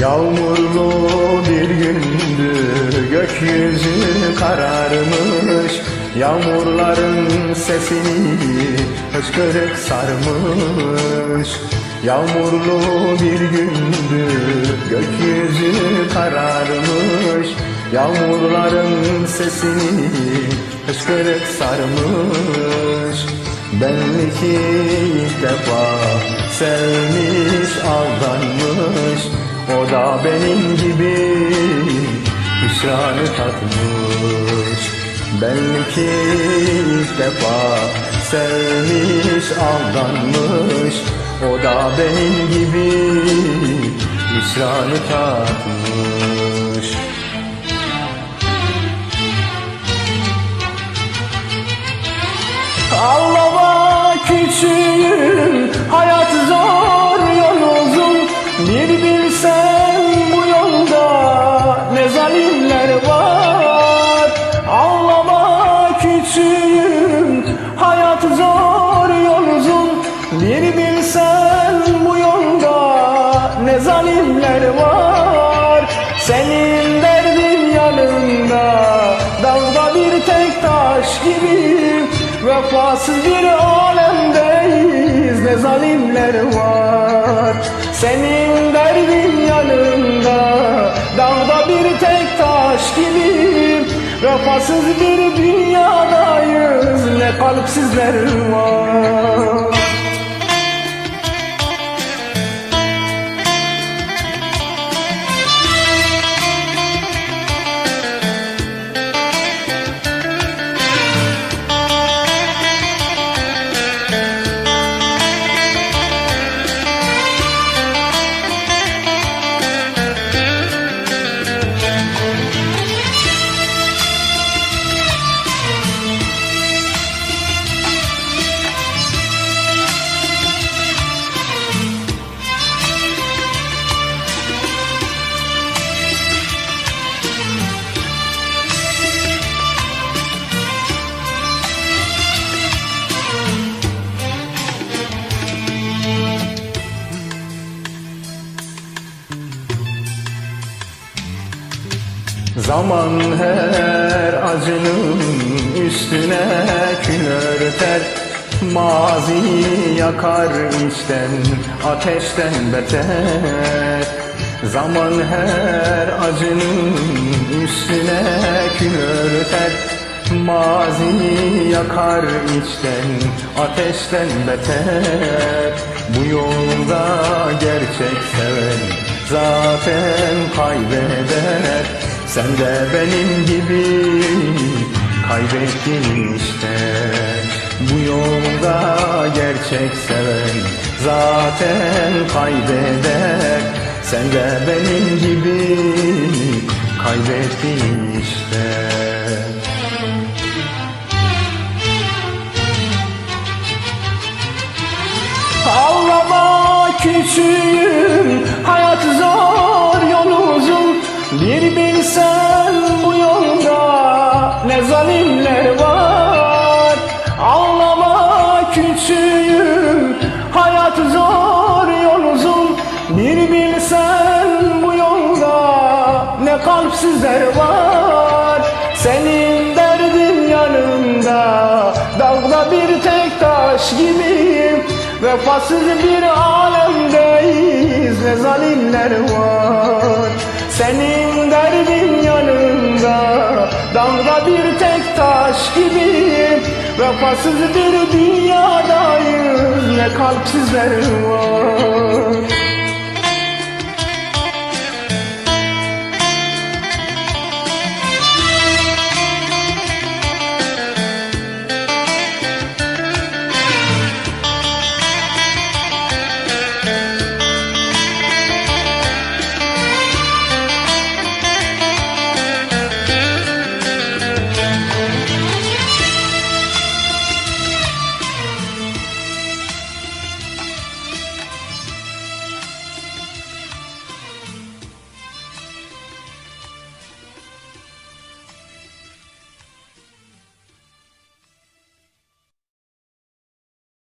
Yağmurlu bir gündü gökyüzü kararmış. Yağmurların sesini hıçkırık sarmış. Yağmurlu bir gündü gökyüzü kararmış. Yağmurların sesini hıçkırık sarmış. Belli ki ilk defa sevmiş aldanmış O da benim gibi hüsranı tatmış. Belli ki ilk defa sevmiş aldanmış. O da benim gibi hüsranı tatmış. Ağlama küçüğüm Küçüğüm Hayat zor yol uzun. Bir bilsen bu yolda Ne zalimler var. Senin derdin yanında Dağda bir tek taş gibi. Vefasız bir alemdeyiz ne zalimler var. Senin derdin yanında Dağda bir tek taş gibi Vefasız bir dünyadayız. Ne kalpsizler var Zaman her acının üstüne kül örter. Mazi yakar içten ateşten beter. Zaman her acının üstüne kül örter. Mazi yakar içten ateşten beter. Bu yolda gerçek seven zaten kaybeder Sen de benim gibi kaybettin işte. Bu yolda gerçek seven zaten kaybeder. Sen de benim gibi kaybettin işte küçüğüm Hayat zor yol uzun. Bir bilsen bu yolda Ne kalpsizler var. Senin derdin yanında Dağda bir tek taş gibiyim. Vefasız bir alemdeyiz ne zalimler var. Senin Vefasız bir dünyadayız. Ne kalpsizler var